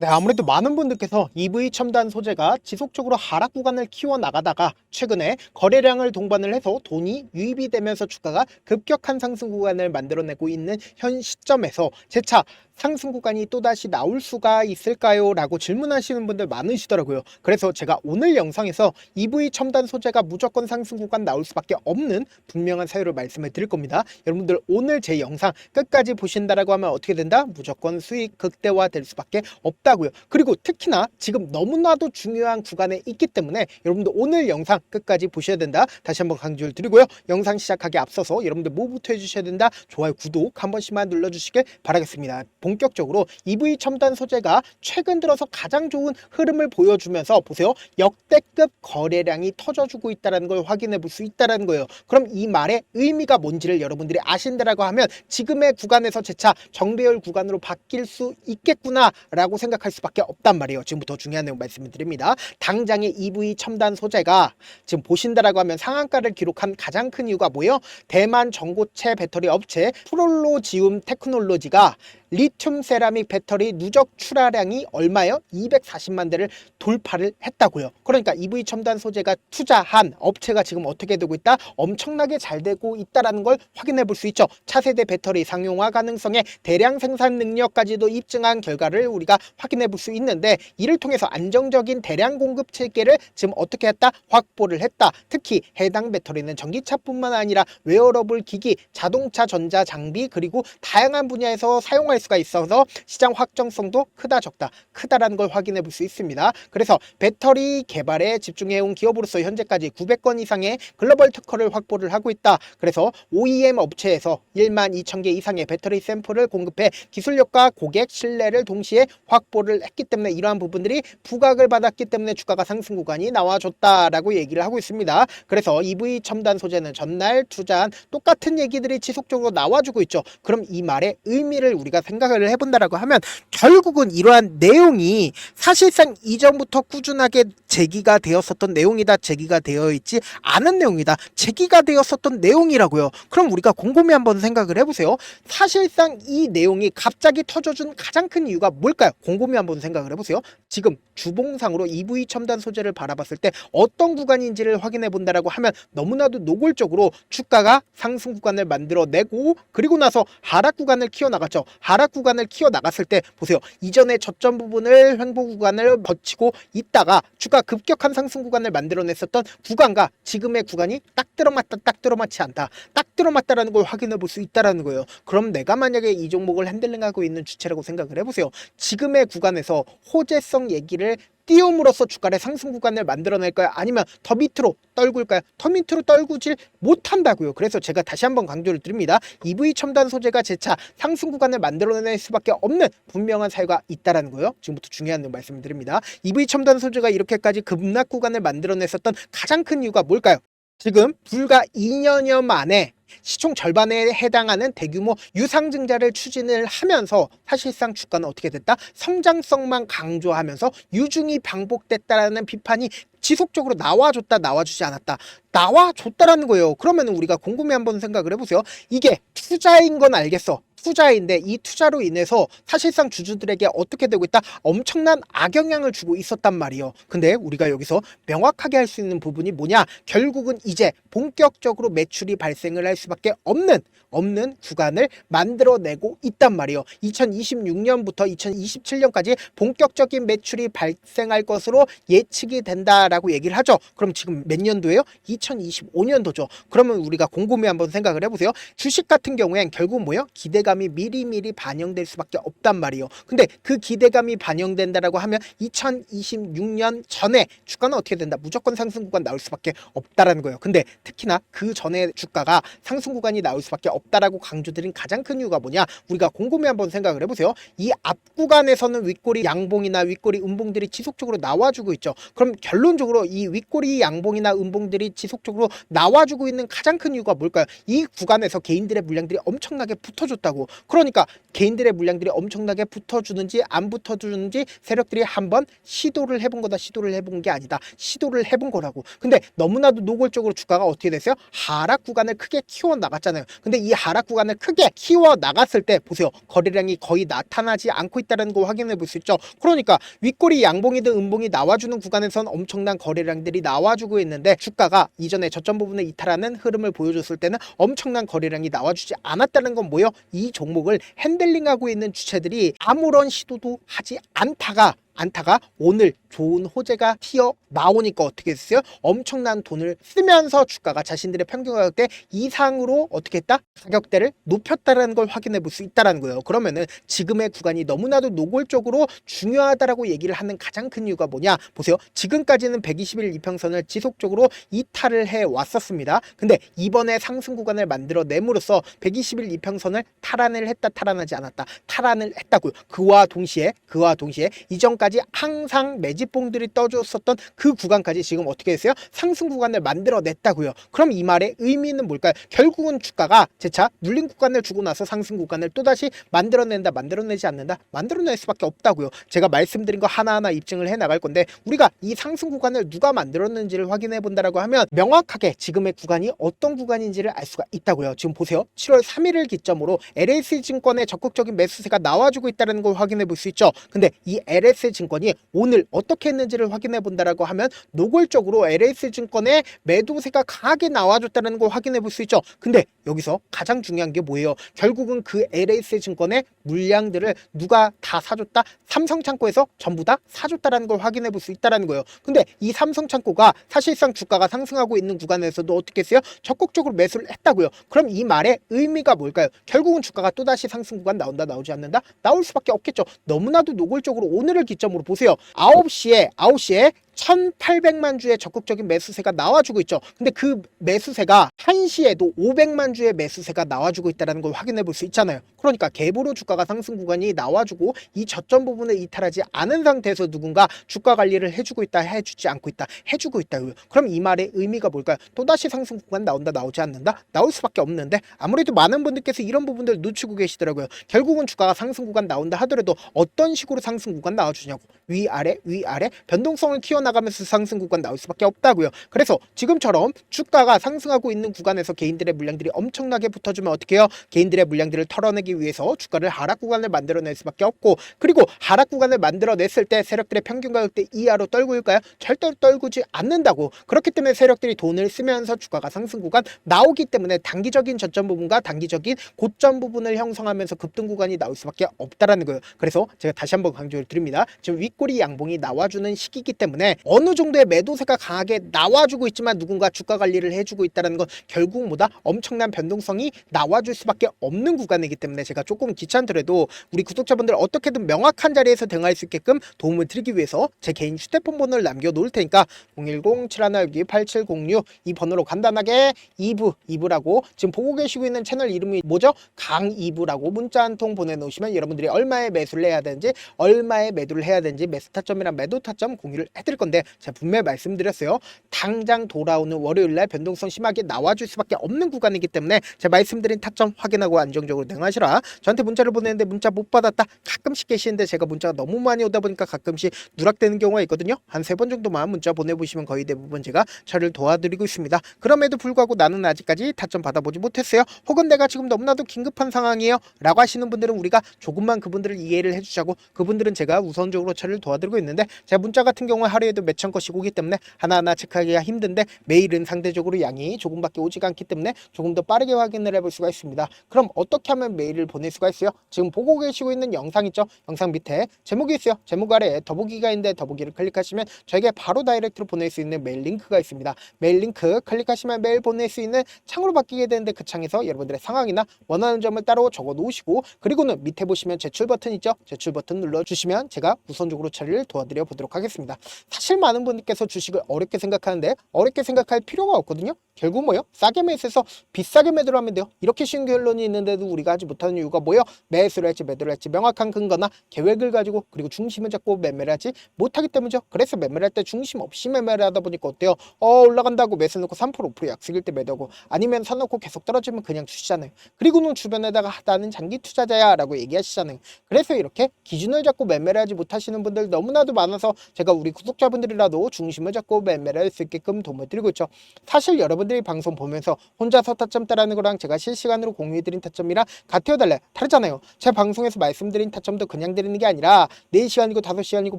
네, 아무래도 많은 분들께서 EV 첨단 소재가 지속적으로 하락 구간을 키워 나가다가 최근에 거래량을 동반을 해서 돈이 유입이 되면서 주가가 급격한 상승 구간을 만들어내고 있는 현 시점에서 재차 상승 구간이 또다시 나올 수가 있을까요? 라고 질문하시는 분들 많으시더라고요. 그래서 제가 오늘 영상에서 EV 첨단 소재가 무조건 상승 구간 나올 수밖에 없는 분명한 사유를 말씀을 드릴 겁니다. 여러분들 오늘 제 영상 끝까지 보신다라고 하면 어떻게 된다? 무조건 수익 극대화 될 수밖에 없 다고요. 그리고 특히나 지금 너무나도 중요한 구간에 있기 때문에 여러분들 오늘 영상 끝까지 보셔야 된다. 다시 한번 강조를 드리고요. 영상 시작하기 앞서서 여러분들 뭐부터 해주셔야 된다? 좋아요, 구독 한 번씩만 눌러주시길 바라겠습니다. 본격적으로 EV 첨단 소재가 최근 들어서 가장 좋은 흐름을 보여주면서 보세요. 역대급 거래량이 터져주고 있다는 걸 확인해 볼 수 있다는 거예요. 그럼 이 말의 의미가 뭔지를 여러분들이 아신다라고 하면 지금의 구간에서 재차 정배열 구간으로 바뀔 수 있겠구나라고 생각 할 수밖에 없단 말이에요. 지금부터 중요한 내용 말씀을 드립니다. 당장의 EV 첨단 소재가 지금 보신다라고 하면 상한가를 기록한 가장 큰 이유가 뭐예요? 대만 전고체 배터리 업체 프롤로지움 테크놀로지가 리튬 세라믹 배터리 누적 출하량이 얼마요? 240만 대를 돌파를 했다고요. 그러니까 EV 첨단 소재가 투자한 업체가 지금 어떻게 되고 있다? 엄청나게 잘 되고 있다라는 걸 확인해 볼 수 있죠. 차세대 배터리 상용화 가능성에 대량 생산 능력까지도 입증한 결과를 우리가 확인해 볼 수 있는데 이를 통해서 안정적인 대량 공급 체계를 지금 어떻게 했다? 확보를 했다. 특히 해당 배터리는 전기차뿐만 아니라 웨어러블 기기, 자동차 전자 장비 그리고 다양한 분야에서 사용할 수가 있어서 시장 확정성도 크다 적다 크다라는 걸 확인해 볼 수 있습니다. 그래서 배터리 개발에 집중해온 기업으로서 현재까지 900건 이상의 글로벌 특허를 확보를 하고 있다. 그래서 OEM 업체에서 1만 2천 개 이상의 배터리 샘플을 공급해 기술력과 고객 신뢰를 동시에 확보를 했기 때문에 이러한 부분들이 부각을 받았기 때문에 주가가 상승 구간이 나와줬다라고 얘기를 하고 있습니다. 그래서 EV 첨단 소재는 전날 투자한 똑같은 얘기들이 지속적으로 나와주고 있죠. 그럼 이 말의 의미를 우리가 생각 을 해본다라고 하면 결국은 이러한 내용이 사실상 이전부터 꾸준하게 제기가 되었었던 내용이다 제기가 되어 있지 않은 내용이다 제기가 되었었던 내용이라고요. 그럼 우리가 곰곰이 한번 생각을 해보세요. 사실상 이 내용이 갑자기 터져준 가장 큰 이유가 뭘까요? 곰곰이 한번 생각을 해보세요. 지금 주봉상으로 EV 첨단 소재를 바라봤을 때 어떤 구간인지를 확인해 본다라고 하면 너무나도 노골적으로 주가가 상승 구간을 만들어내고 그리고 나서 하락 구간을 키워 나갔죠. 하락 구간을 키워 나갔을 때 보세요. 이전에 저점 부분을 횡보 구간을 거치고 있다가 주가 급격한 상승 구간을 만들어냈었던 구간과 지금의 구간이 딱 들어맞다 딱 들어맞지 않다 딱 들어맞다라는 걸 확인해 볼 수 있다라는 거예요. 그럼 내가 만약에 이 종목을 핸들링하고 있는 주체라고 생각을 해보세요. 지금의 구간에서 호재성 얘기를 띄움으로써 주가의 상승 구간을 만들어낼까요? 아니면 더 밑으로 떨굴까요? 더 밑으로 떨구질 못한다고요. 그래서 제가 다시 한번 강조를 드립니다. EV 첨단 소재가 재차 상승 구간을 만들어낼 수밖에 없는 분명한 사유가 있다라는 거예요. 지금부터 중요한 내용 말씀을 드립니다. EV 첨단 소재가 이렇게까지 급락 구간을 만들어냈었던 가장 큰 이유가 뭘까요? 지금 불과 2년여 만에 시총 절반에 해당하는 대규모 유상증자를 추진을 하면서 사실상 주가는 어떻게 됐다? 성장성만 강조하면서 유중이 반복됐다라는 비판이 지속적으로 나와줬다 나와주지 않았다. 나와줬다라는 거예요. 그러면 우리가 곰곰이 한번 생각을 해보세요. 이게 투자인 건 알겠어 투자인데 이 투자로 인해서 사실상 주주들에게 어떻게 되고 있다? 엄청난 악영향을 주고 있었단 말이에요. 근데 우리가 여기서 명확하게 할 수 있는 부분이 뭐냐? 결국은 이제 본격적으로 매출이 발생을 할 수밖에 없는 없는 구간을 만들어내고 있단 말이에요. 2026년부터 2027년까지 본격적인 매출이 발생할 것으로 예측이 된다라고 얘기를 하죠. 그럼 지금 몇 년도예요? 2025년도죠. 그러면 우리가 곰곰이 한번 생각을 해보세요. 주식 같은 경우엔 결국 뭐예요? 기대감 이 미리미리 반영될 수밖에 없단 말이에요. 근데 그 기대감이 반영된다라고 하면 2026년 전에 주가는 어떻게 된다? 무조건 상승 구간 나올 수밖에 없다라는 거예요. 근데 특히나 그 전에 주가가 상승 구간이 나올 수밖에 없다라고 강조드린 가장 큰 이유가 뭐냐? 우리가 곰곰이 한번 생각을 해보세요. 이 앞 구간에서는 윗꼬리 양봉이나 윗꼬리 음봉들이 지속적으로 나와주고 있죠. 그럼 결론적으로 이 윗꼬리 양봉이나 음봉들이 지속적으로 나와주고 있는 가장 큰 이유가 뭘까요? 이 구간에서 개인들의 물량들이 엄청나게 붙어줬다고 그러니까 개인들의 물량들이 엄청나게 붙어주는지 안 붙어주는지 세력들이 한번 시도를 해본 거다. 시도를 해본 게 아니다. 시도를 해본 거라고. 근데 너무나도 노골적으로 주가가 어떻게 됐어요? 하락 구간을 크게 키워 나갔잖아요. 근데 이 하락 구간을 크게 키워 나갔을 때 보세요. 거래량이 거의 나타나지 않고 있다는 거 확인해 볼 수 있죠. 그러니까 윗꼬리 양봉이든 음봉이 나와주는 구간에선 엄청난 거래량들이 나와주고 있는데 주가가 이전에 저점 부분을 이탈하는 흐름을 보여줬을 때는 엄청난 거래량이 나와주지 않았다는 건 뭐예요? 이 종목을 핸들링하고 있는 주체들이 아무런 시도도 하지 않다가 안타가 오늘 좋은 호재가 튀어 나오니까 어떻게 했어요? 엄청난 돈을 쓰면서 주가가 자신들의 평균 가격대 이상으로 어떻게 했다? 가격대를 높였다라는 걸 확인해 볼 수 있다라는 거예요. 그러면은 지금의 구간이 너무나도 노골적으로 중요하다라고 얘기를 하는 가장 큰 이유가 뭐냐? 보세요. 지금까지는 120일 이평선을 지속적으로 이탈을 해 왔었습니다. 근데 이번에 상승 구간을 만들어 내므로써 120일 이평선을 탈환을 했다 탈환하지 않았다 탈환을 했다고요. 그와 동시에 그와 동시에 이전까지 항상 매 집봉들이 떠줬었던 그 구간까지 지금 어떻게 했어요? 상승 구간을 만들어 냈다고요. 그럼 이 말의 의미는 뭘까요? 결국은 주가가 재차 눌린 구간을 주고 나서 상승 구간을 또다시 만들어낸다 만들어내지 않는다 만들어낼 수밖에 없다고요. 제가 말씀드린 거 하나하나 입증을 해 나갈 건데 우리가 이 상승 구간을 누가 만들었는지를 확인해 본다라고 하면 명확하게 지금의 구간이 어떤 구간인지를 알 수가 있다고요. 지금 보세요. 7월 3일을 기점으로 LS 증권의 적극적인 매수세가 나와주고 있다는 걸 확인해 볼 수 있죠. 근데 이 LS 증권이 오늘 어 떻게 했는지를 확인해 본다라고 하면 노골적으로 LS 증권의 매도세가 강하게 나와줬다는 걸 확인해 볼 수 있죠. 근데 여기서 가장 중요한 게 뭐예요? 결국은 그 LS 증권의 물량들을 누가 다 사줬다? 삼성창고에서 전부 다 사줬다라는 걸 확인해 볼 수 있다라는 거예요. 근데 이 삼성창고가 사실상 주가가 상승하고 있는 구간에서도 어떻게 했어요? 적극적으로 매수를 했다고요. 그럼 이 말의 의미가 뭘까요? 결국은 주가가 또다시 상승 구간 나온다 나오지 않는다? 나올 수밖에 없겠죠. 너무나도 노골적으로 오늘을 기점으로 보세요. 9시 에 9시에 1800만 주의 적극적인 매수세가 나와주고 있죠. 근데 그 매수세가 1시에도 500만 주의 매수세가 나와주고 있다는 걸 확인해 볼 수 있잖아요. 그러니까 갭으로 주가가 상승 구간이 나와주고 이 저점 부분을 이탈하지 않은 상태에서 누군가 주가 관리를 해주고 있다, 해주지 않고 있다, 해주고 있다고요. 그럼 이 말의 의미가 뭘까요? 또다시 상승 구간 나온다, 나오지 않는다? 나올 수밖에 없는데 아무래도 많은 분들께서 이런 부분들 놓치고 계시더라고요. 결국은 주가가 상승 구간 나온다 하더라도 어떤 식으로 상승 구간 나와주냐고 위아래 위아래 변동성을 키워 나가면서 상승 구간 나올 수밖에 없다고요. 그래서 지금처럼 주가가 상승하고 있는 구간에서 개인들의 물량들이 엄청나게 붙어주면 어떻게 해요? 개인들의 물량들을 털어내기 위해서 주가를 하락 구간을 만들어낼 수밖에 없고 그리고 하락 구간을 만들어냈을 때 세력들의 평균 가격대 이하로 떨구일까요? 절대 떨구지 않는다고 그렇기 때문에 세력들이 돈을 쓰면서 주가가 상승 구간 나오기 때문에 단기적인 저점 부분과 단기적인 고점 부분을 형성하면서 급등 구간이 나올 수밖에 없다라는 거예요. 그래서 제가 다시 한번 강조를 드립니다. 지금 윗꼬리 양봉이 나와주는 시기이기 때문에 어느 정도의 매도세가 강하게 나와주고 있지만 누군가 주가 관리를 해주고 있다는 건 결국 뭐다 엄청난 변동성이 나와줄 수밖에 없는 구간이기 때문에 제가 조금 귀찮더라도 우리 구독자분들 어떻게든 명확한 자리에서 대응할 수 있게끔 도움을 드리기 위해서 제 개인 휴대폰 번호를 남겨놓을 테니까 010-7162-8706 이 번호로 간단하게 2부 2부라고 지금 보고 계시고 있는 채널 이름이 뭐죠? 강2부라고 문자 한 통 보내놓으시면 여러분들이 얼마에 매수를 해야 되는지 얼마에 매도를 해야 되는지 매수 타점이랑 매도 타점 공유를 해드릴 건데 제가 분명히 말씀드렸어요. 당장 돌아오는 월요일날 변동성 심하게 나와줄 수밖에 없는 구간이기 때문에 제가 말씀드린 타점 확인하고 안정적으로 대응하시라. 저한테 문자를 보내는데 문자 못 받았다. 가끔씩 계시는데 제가 문자가 너무 많이 오다 보니까 가끔씩 누락되는 경우가 있거든요. 한 세 번 정도만 문자 보내보시면 거의 대부분 제가 처리를 도와드리고 있습니다. 그럼에도 불구하고 나는 아직까지 타점 받아보지 못했어요. 혹은 내가 지금 너무나도 긴급한 상황이에요. 라고 하시는 분들은 우리가 조금만 그분들을 이해를 해주자고 그분들은 제가 우선적으로 처리를 도와드리고 있는데 제가 문자 같은 경우에 하루에 도 몇천 건씩 오기 때문에 하나하나 체크하기가 힘든데 메일은 상대적으로 양이 조금밖에 오지가 않기 때문에 조금 더 빠르게 확인을 해볼 수가 있습니다. 그럼 어떻게 하면 메일을 보낼 수가 있어요? 지금 보고 계시고 있는 영상 있죠? 영상 밑에 제목이 있어요. 제목 아래에 더보기가 있는데 더보기를 클릭하시면 저에게 바로 다이렉트로 보낼 수 있는 메일 링크가 있습니다. 메일 링크 클릭하시면 메일 보낼 수 있는 창으로 바뀌게 되는데 그 창에서 여러분들의 상황이나 원하는 점을 따로 적어 놓으시고 그리고는 밑에 보시면 제출 버튼 있죠? 제출 버튼 눌러주시면 제가 우선적으로 처리를 도와드려 보도록 하겠습니다. 사실 사실 많은 분들께서 주식을 어렵게 생각하는데 어렵게 생각할 필요가 없거든요. 결국 뭐요? 싸게 매수해서 비싸게 매도를 하면 돼요. 이렇게 쉬운 결론이 있는데도 우리가 하지 못하는 이유가 뭐예요? 매수를 할지 매도를 할지 명확한 근거나 계획을 가지고 그리고 중심을 잡고 매매를 하지 못하기 때문이죠. 그래서 매매를 할 때 중심 없이 매매를 하다 보니까 어때요? 어 올라간다고 매수 놓고 3% 5% 약속일 때 매도하고 아니면 사놓고 계속 떨어지면 그냥 주시잖아요. 그리고는 주변에다가 나는 장기 투자자야 라고 얘기하시잖아요. 그래서 이렇게 기준을 잡고 매매를 하지 못하시는 분들 너무나도 많아서 제가 우리 구독자분 들이라도 중심을 잡고 매매를 할 수 있게끔 도움을 드리고 있죠. 사실 여러분들이 방송 보면서 혼자서 타점 따라는 거랑 제가 실시간으로 공유해드린 타점이랑 같아요 달라요 다르잖아요. 제 방송에서 말씀드린 타점도 그냥 드리는 게 아니라 4시간이고 5시간이고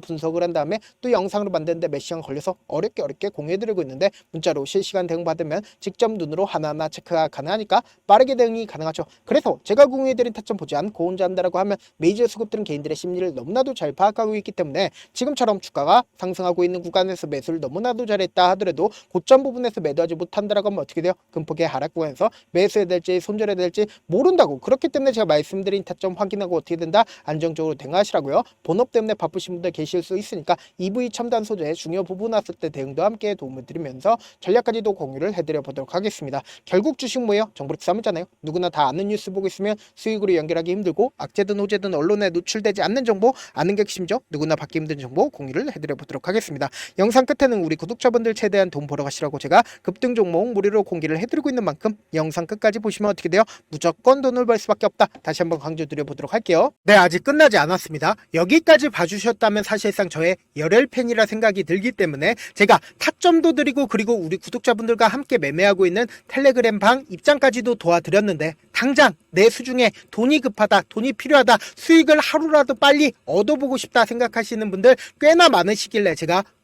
분석을 한 다음에 또 영상으로 만드는데 몇 시간 걸려서 어렵게 어렵게 공유해드리고 있는데 문자로 실시간 대응 받으면 직접 눈으로 하나하나 체크가 가능하니까 빠르게 대응이 가능하죠. 그래서 제가 공유해드린 타점 보지 않고 혼자 한다라고 하면 메이저 수급들은 개인들의 심리를 너무나도 잘 파악하고 있기 때문에 지금처럼 주가가 상승하고 있는 구간에서 매수를 너무나도 잘했다 하더라도 고점 부분에서 매도하지 못한다라고 하면 어떻게 돼요? 금폭의 하락 구간에서 매수해야 될지 손절해야 될지 모른다고. 그렇기 때문에 제가 말씀드린 타점 확인하고 어떻게 된다? 안정적으로 대응하시라고요. 본업 때문에 바쁘신 분들 계실 수 있으니까 EV 첨단 소재 중요 부분 왔을 때 대응도 함께 도움을 드리면서 전략까지도 공유를 해드려 보도록 하겠습니다. 결국 주식 뭐예요? 정보력 싸움이잖아요. 누구나 다 아는 뉴스 보고 있으면 수익으로 연결하기 힘들고 악재든 호재든 언론에 노출되지 않는 정보 아는 게 핵심이죠. 누구나 받기 힘든 정보 공유를 해드려 보도록 하겠습니다 영상 끝에는 우리 구독자분들 최대한 돈 벌어 가시라고 제가 급등 종목 무료로 공개를 해드리고 있는 만큼 영상 끝까지 보시면 어떻게 돼요? 무조건 돈을 벌 수밖에 없다. 다시 한번 강조드려 보도록 할게요. 네, 아직 끝나지 않았습니다. 여기까지 봐주셨다면 사실상 저의 열혈 팬이라 생각이 들기 때문에 제가 타점도 드리고 그리고 우리 구독자분들과 함께 매매하고 있는 텔레그램 방 입장까지도 도와드렸는데 당장 내 수중에 돈이 급하다, 돈이 필요하다, 수익을 하루라도 빨리 얻어보고 싶다 생각하시는 분들 꽤나 많으시길래 제가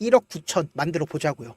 1억 9천 만들어 보자고요.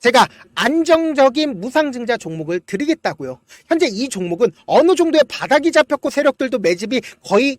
제가 안정적인 무상증자 종목을 드리겠다고요. 현재 이 종목은 어느 정도의 바닥이 잡혔고 세력들도 매집이 거의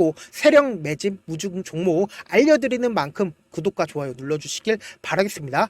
세력 매집 무중 종목 알려드리는 만큼 구독과 좋아요 눌러주시길 바라겠습니다.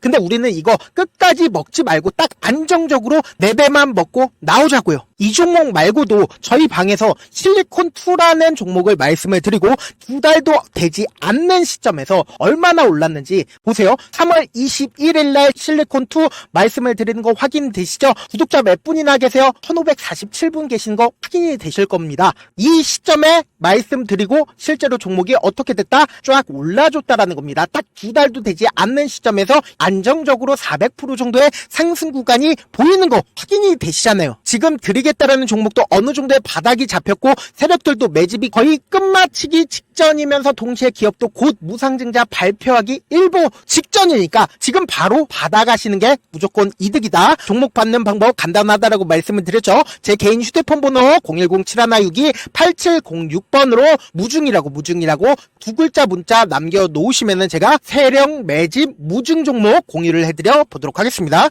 근데 우리는 이거 끝까지 먹지 말고 딱 안정적으로 네 배만 먹고 나오자고요. 이 종목 말고도 저희 방에서 실리콘2라는 종목을 말씀을 드리고 두 달도 되지 않는 시점에서 얼마나 올랐는지 보세요. 3월 21일 날 실리콘2 말씀을 드리는 거 확인되시죠? 구독자 몇 분이나 계세요? 1547분 계신 거 확인이 되실 겁니다. 이 시점에 말씀드리고 실제로 종목이 어떻게 됐다? 쫙 올라줬다라는 겁니다. 딱 두 달도 되지 않는 시점에서 안정적으로 400% 정도의 상승 구간이 보이는 거 확인이 되시잖아요. 지금 드리겠다라는 종목도 어느 정도의 바닥이 잡혔고 세력들도 매집이 거의 끝마치기 직전이면서 동시에 기업도 곧 무상증자 발표하기 일보 직전이니까 지금 바로 받아가시는 게 무조건 이득이다. 종목 받는 방법 간단하다라고 말씀을 드렸죠. 제 개인 휴대폰 번호 010-7162-8706번으로 무중이라고 무중이라고 두 글자 문자 남겨 놓으시면은 제가 세력 매집 무중 종목 공유를 해드려 보도록 하겠습니다.